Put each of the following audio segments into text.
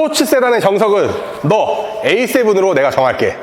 스포츠 세단의 정석은 너 A7으로 내가 정할게.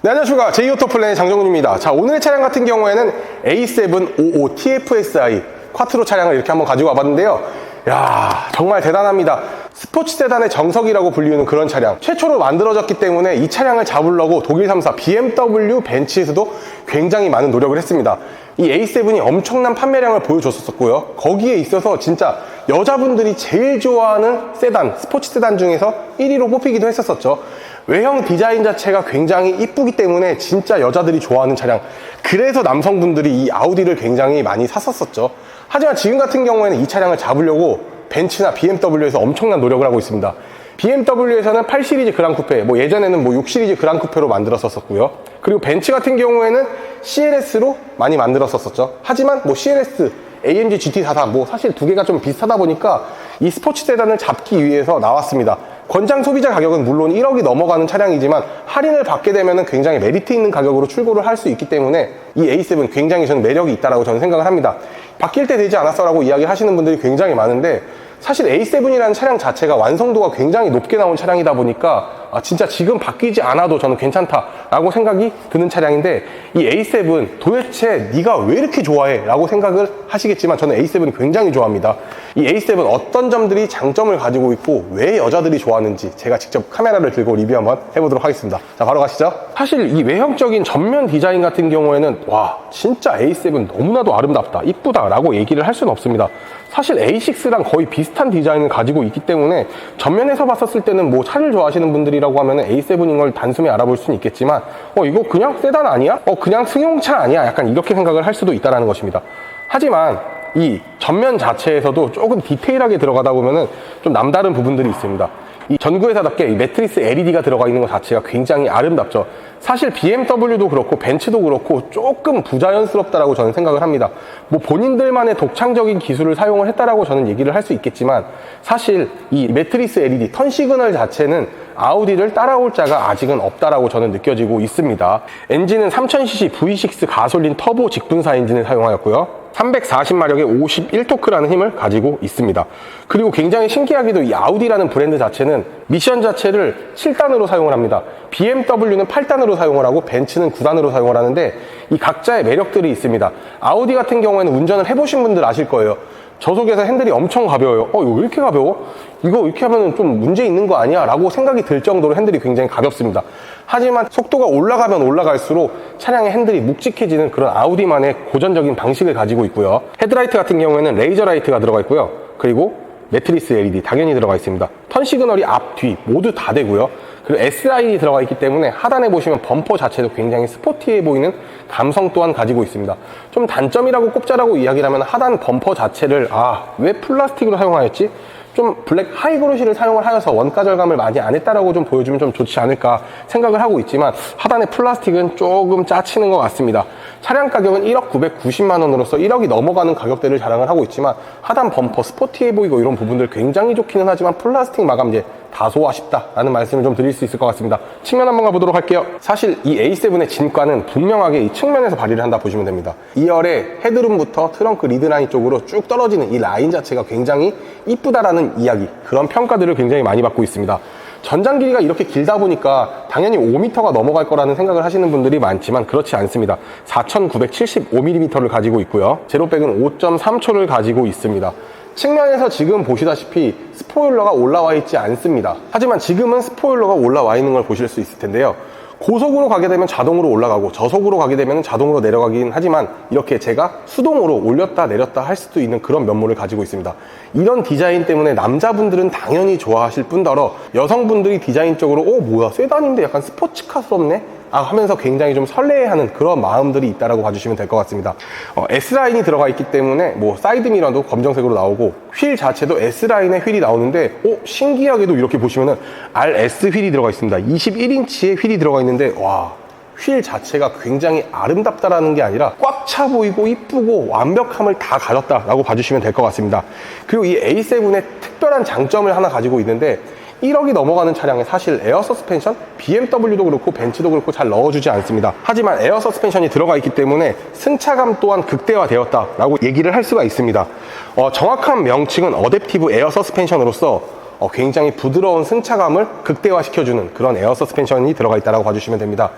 네, 안녕하십니까. 제이오토 플랜의 장정훈입니다. 자, 오늘의 차량 같은 경우에는 A755 TFSI 쿼트로 차량을 이렇게 한번 가지고 와봤는데요. 야 정말 대단합니다. 스포츠 세단의 정석이라고 불리는 그런 차량. 최초로 만들어졌기 때문에 이 차량을 잡으려고 독일 3사 BMW 벤츠에서도 굉장히 많은 노력을 했습니다. 이 A7이 엄청난 판매량을 보여줬었고요. 거기에 있어서 진짜 여자분들이 제일 좋아하는 세단, 스포츠 세단 중에서 1위로 뽑히기도 했었었죠. 외형 디자인 자체가 굉장히 이쁘기 때문에 진짜 여자들이 좋아하는 차량. 그래서 남성분들이 이 아우디를 굉장히 많이 샀었었죠. 하지만 지금 같은 경우에는 이 차량을 잡으려고 벤츠나 BMW에서 엄청난 노력을 하고 있습니다. BMW에서는 8 시리즈 그랑 쿠페, 뭐 예전에는 뭐 6 시리즈 그랑 쿠페로 만들었었고요. 그리고 벤츠 같은 경우에는 CLS로 많이 만들었었죠. 하지만 뭐 CLS, AMG GT44 뭐 사실 두 개가 좀 비슷하다 보니까 이 스포츠 세단을 잡기 위해서 나왔습니다. 권장 소비자 가격은 물론 1억이 넘어가는 차량이지만 할인을 받게 되면 굉장히 메리트 있는 가격으로 출고를 할 수 있기 때문에 이 A7 굉장히 저는 매력이 있다고 저는 생각을 합니다. 바뀔 때 되지 않았어 라고 이야기 하시는 분들이 굉장히 많은데 사실 A7이라는 차량 자체가 완성도가 굉장히 높게 나온 차량이다 보니까 아, 진짜 지금 바뀌지 않아도 저는 괜찮다라고 생각이 드는 차량인데 이 A7 도대체 네가 왜 이렇게 좋아해? 라고 생각을 하시겠지만 저는 A7을 굉장히 좋아합니다. 이 A7 어떤 점들이 장점을 가지고 있고 왜 여자들이 좋아하는지 제가 직접 카메라를 들고 리뷰 한번 해보도록 하겠습니다. 자 바로 가시죠. 사실 이 외형적인 전면 디자인 같은 경우에는 와 진짜 A7 너무나도 아름답다 이쁘다 라고 얘기를 할 수는 없습니다. 사실 A6랑 거의 비슷한 디자인을 가지고 있기 때문에 전면에서 봤었을 때는 뭐 차를 좋아하시는 분들이 라고 하면 A7인 걸 단숨에 알아볼 수는 있겠지만 어 이거 그냥 세단 아니야? 어 그냥 승용차 아니야? 약간 이렇게 생각을 할 수도 있다는 것입니다. 하지만 이 전면 자체에서도 조금 디테일하게 들어가다 보면은 좀 남다른 부분들이 있습니다. 이 전구회사답게 이 매트리스 LED가 들어가 있는 것 자체가 굉장히 아름답죠. 사실 BMW도 그렇고 벤츠도 그렇고 조금 부자연스럽다라고 저는 생각을 합니다. 뭐 본인들만의 독창적인 기술을 사용을 했다라고 저는 얘기를 할 수 있겠지만 사실 이 매트리스 LED 턴 시그널 자체는 아우디를 따라올 자가 아직은 없다라고 저는 느껴지고 있습니다. 엔진은 3000cc V6 가솔린 터보 직분사 엔진을 사용하였고요. 340마력의 51토크라는 힘을 가지고 있습니다. 그리고 굉장히 신기하게도 이 아우디라는 브랜드 자체는 미션 자체를 7단으로 사용을 합니다. BMW는 8단으로 사용을 하고 벤츠는 9단으로 사용을 하는데 이 각자의 매력들이 있습니다. 아우디 같은 경우에는 운전을 해보신 분들 아실 거예요. 저속에서 핸들이 엄청 가벼워요. 어, 이거 왜 이렇게 가벼워? 이거 이렇게 하면 좀 문제 있는 거 아니야? 라고 생각이 들 정도로 핸들이 굉장히 가볍습니다. 하지만 속도가 올라가면 올라갈수록 차량의 핸들이 묵직해지는 그런 아우디만의 고전적인 방식을 가지고 있고요. 헤드라이트 같은 경우에는 레이저 라이트가 들어가 있고요. 그리고 매트리스 LED 당연히 들어가 있습니다. 턴 시그널이 앞, 뒤 모두 다 되고요. 그리고 SID 들어가 있기 때문에 하단에 보시면 범퍼 자체도 굉장히 스포티해 보이는 감성 또한 가지고 있습니다. 좀 단점이라고 꼽자라고 이야기를 하면 하단 범퍼 자체를 아, 왜 플라스틱으로 사용하였지? 좀 블랙 하이그로시를 사용을 하여서 원가 절감을 많이 안 했다라고 좀 보여주면 좀 좋지 않을까 생각을 하고 있지만 하단의 플라스틱은 조금 짜치는 것 같습니다. 차량 가격은 1억 990만 원으로서 1억이 넘어가는 가격대를 자랑을 하고 있지만 하단 범퍼 스포티해 보이고 이런 부분들 굉장히 좋기는 하지만 플라스틱 마감재 다소 아쉽다라는 말씀을 좀 드릴 수 있을 것 같습니다. 측면 한번 가보도록 할게요. 사실 이 A7의 진가는 분명하게 이 측면에서 발휘를 한다 보시면 됩니다. 2열의 헤드룸부터 트렁크 리드라인 쪽으로 쭉 떨어지는 이 라인 자체가 굉장히 이쁘다라는 이야기 그런 평가들을 굉장히 많이 받고 있습니다. 전장 길이가 이렇게 길다 보니까 당연히 5m가 넘어갈 거라는 생각을 하시는 분들이 많지만 그렇지 않습니다. 4,975mm를 가지고 있고요. 제로백은 5.3초를 가지고 있습니다. 측면에서 지금 보시다시피 스포일러가 올라와 있지 않습니다. 하지만 지금은 스포일러가 올라와 있는 걸 보실 수 있을 텐데요. 고속으로 가게 되면 자동으로 올라가고 저속으로 가게 되면 자동으로 내려가긴 하지만 이렇게 제가 수동으로 올렸다 내렸다 할 수도 있는 그런 면모를 가지고 있습니다. 이런 디자인 때문에 남자분들은 당연히 좋아하실 뿐더러 여성분들이 디자인적으로 어 뭐야 세단인데 약간 스포츠카스럽네 아 하면서 굉장히 좀 설레해하는 그런 마음들이 있다라고 봐주시면 될 것 같습니다. 어, S 라인이 들어가 있기 때문에 뭐 사이드 미러도 검정색으로 나오고 휠 자체도 S 라인의 휠이 나오는데 어 신기하게도 이렇게 보시면은 RS 휠이 들어가 있습니다. 21인치의 휠이 들어가 있는데 와. 휠 자체가 굉장히 아름답다라는 게 아니라 꽉 차 보이고 이쁘고 완벽함을 다 가졌다라고 봐주시면 될 것 같습니다. 그리고 이 A7의 특별한 장점을 하나 가지고 있는데 1억이 넘어가는 차량에 사실 에어 서스펜션, BMW도 그렇고 벤츠도 그렇고 잘 넣어주지 않습니다. 하지만 에어 서스펜션이 들어가 있기 때문에 승차감 또한 극대화되었다라고 얘기를 할 수가 있습니다. 어, 정확한 명칭은 어댑티브 에어 서스펜션으로서 어, 굉장히 부드러운 승차감을 극대화시켜주는 그런 에어 서스펜션이 들어가 있다고 봐주시면 됩니다.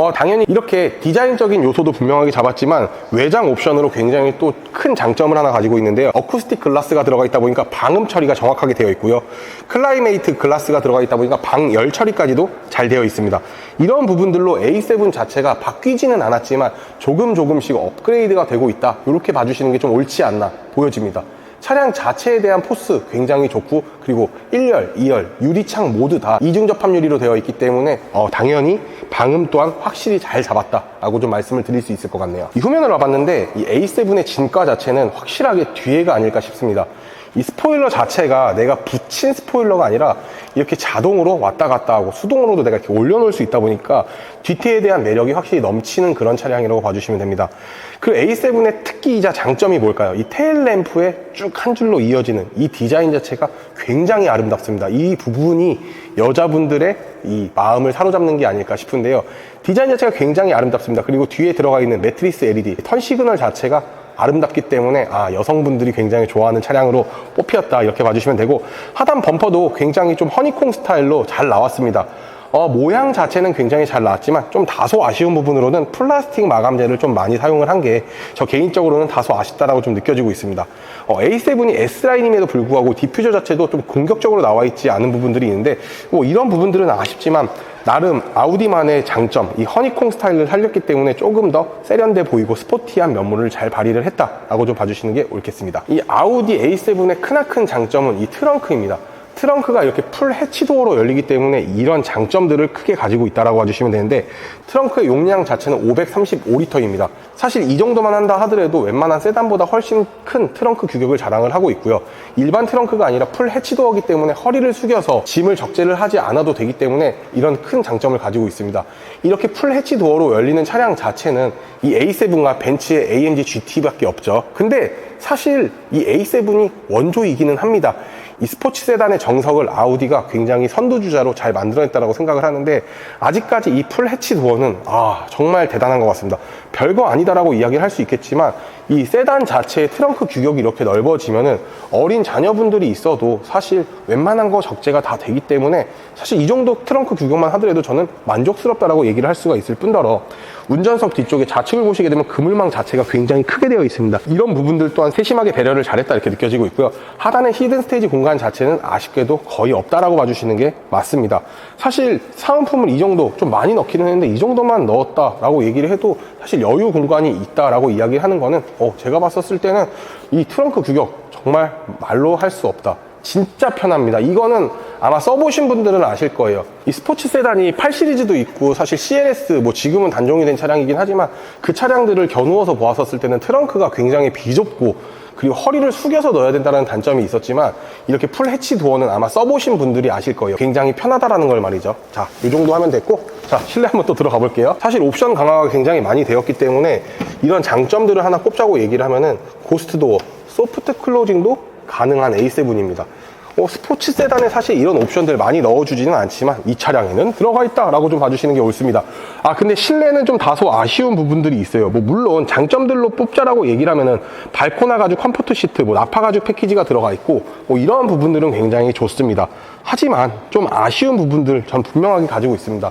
어, 당연히 이렇게 디자인적인 요소도 분명하게 잡았지만 외장 옵션으로 굉장히 또 큰 장점을 하나 가지고 있는데요. 어쿠스틱 글라스가 들어가 있다 보니까 방음 처리가 정확하게 되어 있고요. 클라이메이트 글라스가 들어가 있다 보니까 방열 처리까지도 잘 되어 있습니다. 이런 부분들로 A7 자체가 바뀌지는 않았지만 조금 조금씩 업그레이드가 되고 있다. 이렇게 봐주시는 게 좀 옳지 않나 보여집니다. 차량 자체에 대한 포스 굉장히 좋고 그리고 1열, 2열, 유리창 모두 다 이중 접합 유리로 되어 있기 때문에 어, 당연히 방음 또한 확실히 잘 잡았다라고 좀 말씀을 드릴 수 있을 것 같네요. 이 후면을 와봤는데 이 A7의 진가 자체는 확실하게 뒤에가 아닐까 싶습니다. 이 스포일러 자체가 내가 붙인 스포일러가 아니라 이렇게 자동으로 왔다 갔다 하고 수동으로도 내가 이렇게 올려놓을 수 있다 보니까 뒤태에 대한 매력이 확실히 넘치는 그런 차량이라고 봐주시면 됩니다. 그 A7의 특기이자 장점이 뭘까요? 이 테일 램프에 쭉 한 줄로 이어지는 이 디자인 자체가 굉장히 아름답습니다. 이 부분이 여자분들의 이 마음을 사로잡는 게 아닐까 싶은데요. 디자인 자체가 굉장히 아름답습니다. 그리고 뒤에 들어가 있는 매트리스 LED, 턴 시그널 자체가 아름답기 때문에 아 여성분들이 굉장히 좋아하는 차량으로 뽑혔다 이렇게 봐주시면 되고 하단 범퍼도 굉장히 좀 허니콩 스타일로 잘 나왔습니다. 어, 모양 자체는 굉장히 잘 나왔지만 좀 다소 아쉬운 부분으로는 플라스틱 마감재를 좀 많이 사용을 한 게 저 개인적으로는 다소 아쉽다라고 좀 느껴지고 있습니다. 어, A7이 S라인임에도 불구하고 디퓨저 자체도 좀 공격적으로 나와 있지 않은 부분들이 있는데 뭐 이런 부분들은 아쉽지만 나름 아우디만의 장점, 이 허니콩 스타일을 살렸기 때문에 조금 더 세련돼 보이고 스포티한 면모를 잘 발휘를 했다라고 좀 봐주시는 게 옳겠습니다. 이 아우디 A7의 크나큰 장점은 이 트렁크입니다. 트렁크가 이렇게 풀 해치도어로 열리기 때문에 이런 장점들을 크게 가지고 있다라고 봐주시면 되는데 트렁크의 용량 자체는 535리터입니다. 사실 이 정도만 한다 하더라도 웬만한 세단보다 훨씬 큰 트렁크 규격을 자랑을 하고 있고요. 일반 트렁크가 아니라 풀 해치도어이기 때문에 허리를 숙여서 짐을 적재를 하지 않아도 되기 때문에 이런 큰 장점을 가지고 있습니다. 이렇게 풀 해치도어로 열리는 차량 자체는 이 A7과 벤츠의 AMG GT밖에 없죠. 근데 사실 이 A7이 원조이기는 합니다. 이 스포츠 세단의 정석을 아우디가 굉장히 선두주자로 잘 만들어냈다고 생각을 하는데 아직까지 이 풀 해치 도어는 아 정말 대단한 것 같습니다. 별거 아니다라고 이야기를 할 수 있겠지만 이 세단 자체의 트렁크 규격이 이렇게 넓어지면은 어린 자녀분들이 있어도 사실 웬만한 거 적재가 다 되기 때문에 사실 이 정도 트렁크 규격만 하더라도 저는 만족스럽다라고 얘기를 할 수가 있을 뿐더러 운전석 뒤쪽에 좌측을 보시게 되면 그물망 자체가 굉장히 크게 되어 있습니다. 이런 부분들 또한 세심하게 배려를 잘했다 이렇게 느껴지고 있고요. 하단의 히든 스테이지 공간 자체는 아쉽게도 거의 없다라고 봐주시는 게 맞습니다. 사실 사은품을 이 정도 좀 많이 넣기는 했는데 이 정도만 넣었다라고 얘기를 해도 사실 여유 공간이 있다라고 이야기하는 거는 어, 제가 봤었을 때는 이 트렁크 규격 정말 말로 할 수 없다. 진짜 편합니다. 이거는 아마 써보신 분들은 아실 거예요. 이 스포츠 세단이 8 시리즈도 있고 사실 CLS 뭐 지금은 단종이 된 차량이긴 하지만 그 차량들을 겨누어서 보았었을 때는 트렁크가 굉장히 비좁고 그리고 허리를 숙여서 넣어야 된다는 단점이 있었지만 이렇게 풀 해치 도어는 아마 써보신 분들이 아실 거예요. 굉장히 편하다라는 걸 말이죠. 자, 이 정도 하면 됐고 자, 실내 한번 또 들어가 볼게요. 사실 옵션 강화가 굉장히 많이 되었기 때문에 이런 장점들을 하나 꼽자고 얘기를 하면은 고스트 도어, 소프트 클로징도 가능한 A7입니다. 어, 스포츠 세단에 사실 이런 옵션들 많이 넣어주지는 않지만 이 차량에는 들어가 있다라고 좀 봐주시는 게 옳습니다. 아 근데 실내는 좀 다소 아쉬운 부분들이 있어요. 뭐 물론 장점들로 뽑자라고 얘기를 하면은 발코나 가죽 컴포트 시트, 뭐 나파 가죽 패키지가 들어가 있고 뭐 이러한 부분들은 굉장히 좋습니다. 하지만 좀 아쉬운 부분들 전 분명하게 가지고 있습니다.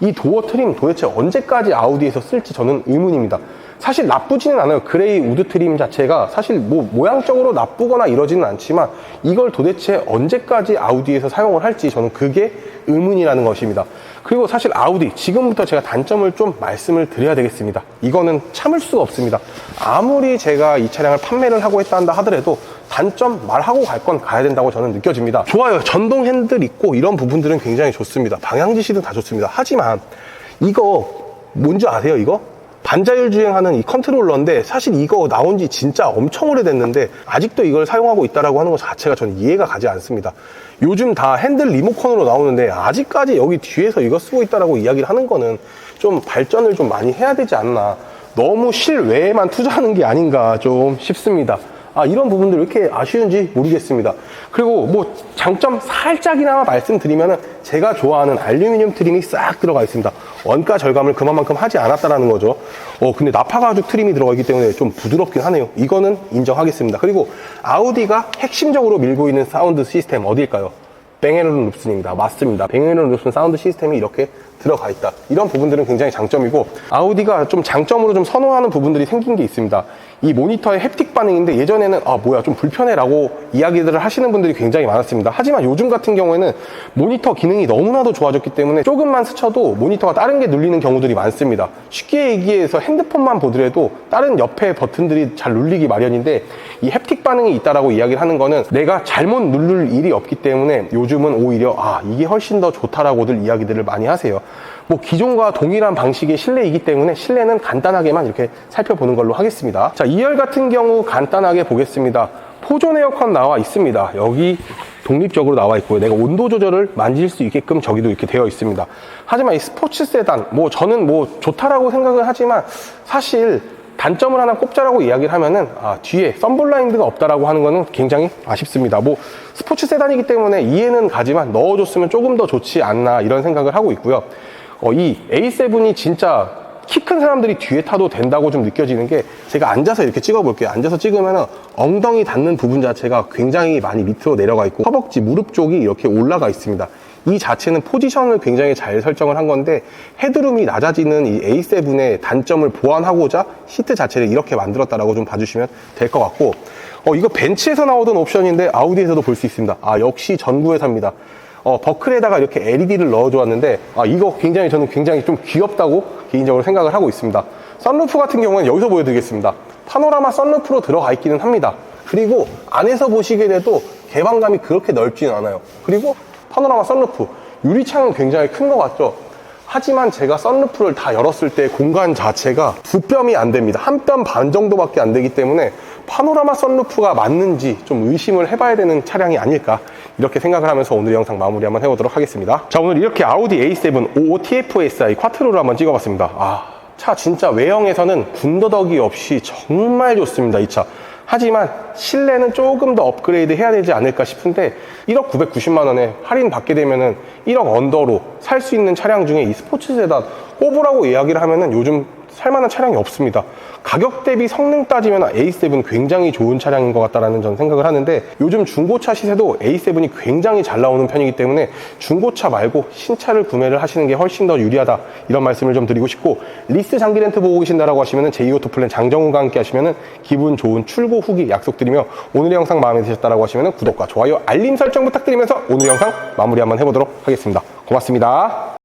이 도어 트림 도대체 언제까지 아우디에서 쓸지 저는 의문입니다. 사실 나쁘지는 않아요. 그레이 우드 트림 자체가 사실 뭐 모양적으로 나쁘거나 이러지는 않지만 이걸 도대체 언제까지 아우디에서 사용을 할지 저는 그게 의문이라는 것입니다. 그리고 사실 아우디 지금부터 제가 단점을 좀 말씀을 드려야 되겠습니다. 이거는 참을 수가 없습니다. 아무리 제가 이 차량을 판매를 하고 했다 한다 하더라도 단점 말하고 갈 건 가야 된다고 저는 느껴집니다. 좋아요. 전동 핸들 있고 이런 부분들은 굉장히 좋습니다. 방향 지시도 다 좋습니다. 하지만 이거 뭔지 아세요? 이거? 반자율 주행하는 이 컨트롤러인데 사실 이거 나온 지 진짜 엄청 오래됐는데 아직도 이걸 사용하고 있다라고 하는 것 자체가 저는 이해가 가지 않습니다. 요즘 다 핸들 리모컨으로 나오는데 아직까지 여기 뒤에서 이거 쓰고 있다라고 이야기를 하는 거는 좀 발전을 좀 많이 해야 되지 않나. 너무 실외에만 투자하는 게 아닌가 좀 싶습니다. 아, 이런 부분들 왜 이렇게 아쉬운지 모르겠습니다. 그리고 뭐 장점 살짝이나마 말씀드리면은 제가 좋아하는 알루미늄 트림이 싹 들어가 있습니다. 원가 절감을 그만큼 하지 않았다라는 거죠. 어, 근데 나파 가죽 트림이 들어가 있기 때문에 좀 부드럽긴 하네요. 이거는 인정하겠습니다. 그리고 아우디가 핵심적으로 밀고 있는 사운드 시스템 어디일까요? 뱅앤올룬 룹슨입니다. 맞습니다. 뱅앤올룬 룹슨 사운드 시스템이 이렇게 들어가 있다. 이런 부분들은 굉장히 장점이고 아우디가 좀 장점으로 좀 선호하는 부분들이 생긴 게 있습니다. 이 모니터의 햅틱 반응인데 예전에는 아 뭐야 좀 불편해라고 이야기들을 하시는 분들이 굉장히 많았습니다. 하지만 요즘 같은 경우에는 모니터 기능이 너무나도 좋아졌기 때문에 조금만 스쳐도 모니터가 다른 게 눌리는 경우들이 많습니다. 쉽게 얘기해서 핸드폰만 보더라도 다른 옆에 버튼들이 잘 눌리기 마련인데 이 햅틱 반응이 있다라고 이야기를 하는 거는 내가 잘못 누를 일이 없기 때문에 요즘은 오히려 아 이게 훨씬 더 좋다라고들 이야기들을 많이 하세요. 뭐 기존과 동일한 방식의 실내이기 때문에 실내는 간단하게만 이렇게 살펴보는 걸로 하겠습니다. 자, 2열 같은 경우 간단하게 보겠습니다. 포존 에어컨 나와 있습니다. 여기 독립적으로 나와 있고요. 내가 온도 조절을 만질 수 있게끔 저기도 이렇게 되어 있습니다. 하지만 이 스포츠 세단, 뭐 저는 뭐 좋다라고 생각을 하지만 사실 단점을 하나 꼽자라고 이야기를 하면은 아, 뒤에 썬블라인드가 없다라고 하는 거는 굉장히 아쉽습니다. 뭐 스포츠 세단이기 때문에 이해는 가지만 넣어줬으면 조금 더 좋지 않나 이런 생각을 하고 있고요. 어, 이 A7이 진짜 키 큰 사람들이 뒤에 타도 된다고 좀 느껴지는 게 제가 앉아서 이렇게 찍어 볼게요. 앉아서 찍으면 엉덩이 닿는 부분 자체가 굉장히 많이 밑으로 내려가 있고 허벅지, 무릎 쪽이 이렇게 올라가 있습니다. 이 자체는 포지션을 굉장히 잘 설정을 한 건데 헤드룸이 낮아지는 이 A7의 단점을 보완하고자 시트 자체를 이렇게 만들었다라고 좀 봐주시면 될 것 같고 어, 이거 벤츠에서 나오던 옵션인데 아우디에서도 볼 수 있습니다. 아 역시 전구회사입니다. 어, 버클에다가 이렇게 LED를 넣어주었는데 아, 이거 굉장히 저는 굉장히 좀 귀엽다고 개인적으로 생각을 하고 있습니다. 썬루프 같은 경우는 여기서 보여드리겠습니다. 파노라마 썬루프로 들어가 있기는 합니다. 그리고 안에서 보시게 돼도 개방감이 그렇게 넓지는 않아요. 그리고 파노라마 썬루프 유리창은 굉장히 큰 것 같죠? 하지만 제가 썬루프를 다 열었을 때 공간 자체가 두 뼘이 안 됩니다. 한 뼘 반 정도밖에 안 되기 때문에 파노라마 썬루프가 맞는지 좀 의심을 해봐야 되는 차량이 아닐까 이렇게 생각을 하면서 오늘 영상 마무리 한번 해보도록 하겠습니다. 자 오늘 이렇게 아우디 A7 55 TFSI 쿼트로를 한번 찍어봤습니다. 아, 차 진짜 외형에서는 군더더기 없이 정말 좋습니다. 이 차. 하지만 실내는 조금 더 업그레이드 해야 되지 않을까 싶은데 1억 990만 원에 할인 받게 되면은 1억 언더로 살 수 있는 차량 중에 이 스포츠 세단 꼽으라고 이야기를 하면은 요즘 살만한 차량이 없습니다. 가격 대비 성능 따지면 A7 굉장히 좋은 차량인 것 같다라는 전 생각을 하는데 요즘 중고차 시세도 A7이 굉장히 잘 나오는 편이기 때문에 중고차 말고 신차를 구매를 하시는 게 훨씬 더 유리하다 이런 말씀을 좀 드리고 싶고 리스 장기 렌트 보고 계신다라고 하시면은 제2오토 플랜 장정훈과 함께 하시면은 기분 좋은 출고 후기 약속드리며 오늘의 영상 마음에 드셨다라고 하시면은 구독과 좋아요 알림 설정 부탁드리면서 오늘 영상 마무리 한번 해보도록 하겠습니다. 고맙습니다.